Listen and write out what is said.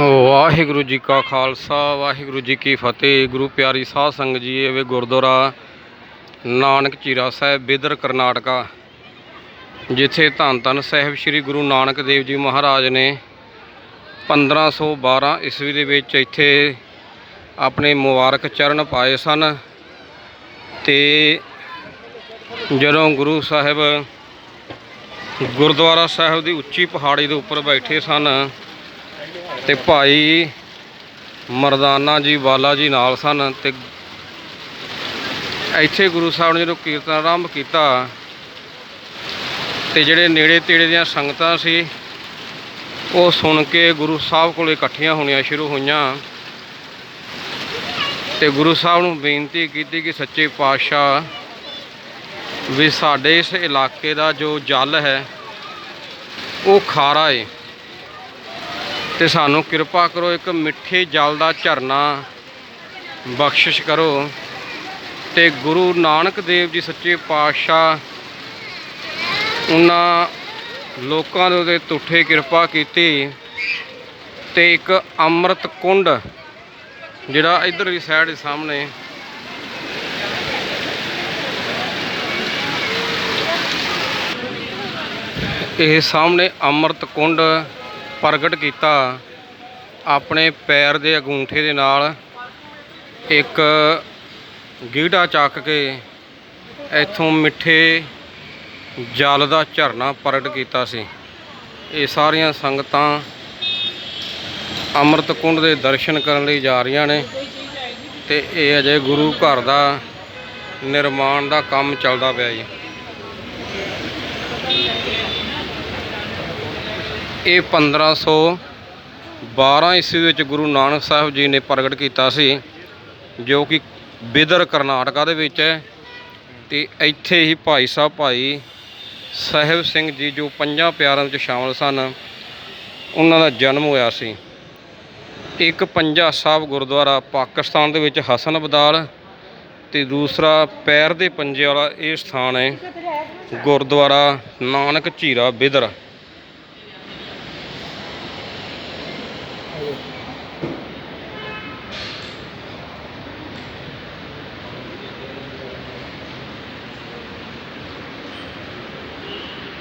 ਵਾਹਿਗੁਰੂ ਜੀ ਕਾ ਖਾਲਸਾ, ਵਾਹਿਗੁਰੂ ਜੀ ਕੀ ਫਤਿਹ, ਗੁਰੂ ਪਿਆਰੀ ਸਾਧ ਸੰਗਤ ਜੀ, ਇਹ ਗੁਰਦੁਆਰਾ ਨਾਨਕ ਚੀਰਾ ਸਾਹਿਬ, ਬਿਦਰ, ਕਰਨਾਟਕਾ, ਜਿੱਥੇ ਧੰਨ ਧੰਨ ਸਾਹਿਬ ਸ੍ਰੀ ਗੁਰੂ ਨਾਨਕ ਦੇਵ ਜੀ ਮਹਾਰਾਜ ਨੇ 1512 ਈਸਵੀ ਦੇ ਵਿੱਚ ਇੱਥੇ ਆਪਣੇ ਮੁਬਾਰਕ ਚਰਨ ਪਾਏ ਸਨ ਤੇ ਜਦੋਂ ਗੁਰੂ ਸਾਹਿਬ ਗੁਰਦੁਆਰਾ ਸਾਹਿਬ ਦੀ ਉੱਚੀ ਪਹਾੜੀ ਦੇ ਉੱਪਰ ਬੈਠੇ ਸਨ ਤੇ ਭਾਈ ਮਰਦਾਨਾ ਜੀ ਵਾਲਾ ਜੀ ਨਾਲ ਸਨ ਤੇ ਇੱਥੇ ਗੁਰੂ ਸਾਹਿਬ ਨੇ ਜਦੋਂ ਕੀਰਤਨ ਆਰੰਭ ਕੀਤਾ ਤੇ ਜਿਹੜੇ ਨੇੜੇ ਤੇੜੇ ਦੀਆਂ ਸੰਗਤਾਂ ਸੀ, ਉਹ ਸੁਣ ਕੇ ਗੁਰੂ ਸਾਹਿਬ ਕੋਲ ਇਕੱਠੀਆਂ ਹੋਣੀਆਂ ਸ਼ੁਰੂ ਹੋਈਆਂ ਤੇ ਗੁਰੂ ਸਾਹਿਬ ਨੂੰ ਬੇਨਤੀ ਕੀਤੀ ਕਿ ਸੱਚੇ ਪਾਤਸ਼ਾਹ ਵੀ ਸਾਡੇ ਇਸ ਇਲਾਕੇ ਦਾ ਜੋ ਜਲ ਹੈ, ਉਹ ਖਾਰਾ ਏ। ਤੇ ਸਾਨੂੰ ਕਿਰਪਾ ਕਰੋ, ਇੱਕ ਮਿੱਠੇ ਜਲ ਦਾ ਝਰਨਾ ਬਖਸ਼ਿਸ਼ ਕਰੋ। ਤੇ ਗੁਰੂ ਨਾਨਕ ਦੇਵ ਜੀ ਸੱਚੇ ਪਾਤਸ਼ਾਹ, ਉਹਨਾਂ ਲੋਕਾਂ ਦੇ ਉਹਦੇ ਤੁੱਠੇ ਕਿਰਪਾ ਕੀਤੀ ਤੇ ਇੱਕ ਅੰਮ੍ਰਿਤ ਕੁੰਡ ਜਿਹੜਾ ਇਧਰਲੀ ਸਾਈਡ ਦੇ ਸਾਹਮਣੇ ਇਹ ਸਾਹਮਣੇ ਅੰਮ੍ਰਿਤ ਕੁੰਡ ਪ੍ਰਗਟ ਕੀਤਾ। ਆਪਣੇ ਪੈਰ ਦੇ ਅੰਗੂਠੇ ਦੇ ਨਾਲ ਇੱਕ ਗੀੜਾ ਚੱਕ ਕੇ ਇੱਥੋਂ ਮਿੱਠੇ ਜਲ ਦਾ ਝਰਨਾ ਪ੍ਰਗਟ ਕੀਤਾ ਸੀ। ਇਹ ਸਾਰੀਆਂ ਸੰਗਤਾਂ ਅੰਮ੍ਰਿਤ ਕੁੰਡ ਦੇ ਦਰਸ਼ਨ ਕਰਨ ਲਈ ਜਾ ਰਹੀਆਂ ਨੇ ਤੇ ਇਹ ਅਜੇ ਗੁਰੂ ਘਰ ਦਾ ਨਿਰਮਾਣ ਦਾ ਕੰਮ ਚੱਲਦਾ ਪਿਆ ਜੀ। ਇਹ 1512 ਈਸਵੀ ਵਿੱਚ ਗੁਰੂ ਨਾਨਕ ਸਾਹਿਬ ਜੀ ਨੇ ਪ੍ਰਗਟ ਕੀਤਾ ਸੀ, ਜੋ ਕਿ ਬਿਦਰ ਕਰਨਾਟਕਾ ਦੇ ਵਿੱਚ ਹੈ। ਤੇ ਇੱਥੇ ਹੀ ਭਾਈ ਸਾਹਿਬ ਭਾਈ ਸਾਹਿਬ ਸਿੰਘ ਜੀ, ਜੋ ਪੰਜਾਂ ਪਿਆਰਾਂ ਵਿੱਚ ਸ਼ਾਮਲ ਸਨ, ਉਹਨਾਂ ਦਾ ਜਨਮ ਹੋਇਆ ਸੀ। ਇੱਕ ਪੰਜਾ ਸਾਹਿਬ ਗੁਰਦੁਆਰਾ ਪਾਕਿਸਤਾਨ ਦੇ ਵਿੱਚ ਹਸਨ ਬਦਾਲ ਤੇ ਦੂਸਰਾ ਪੈਰ ਦੇ ਪੰਜੇ ਵਾਲਾ ਇਹ ਸਥਾਨ ਹੈ, ਗੁਰਦੁਆਰਾ ਨਾਨਕ ਝੀਰਾ ਬਿਦਰ।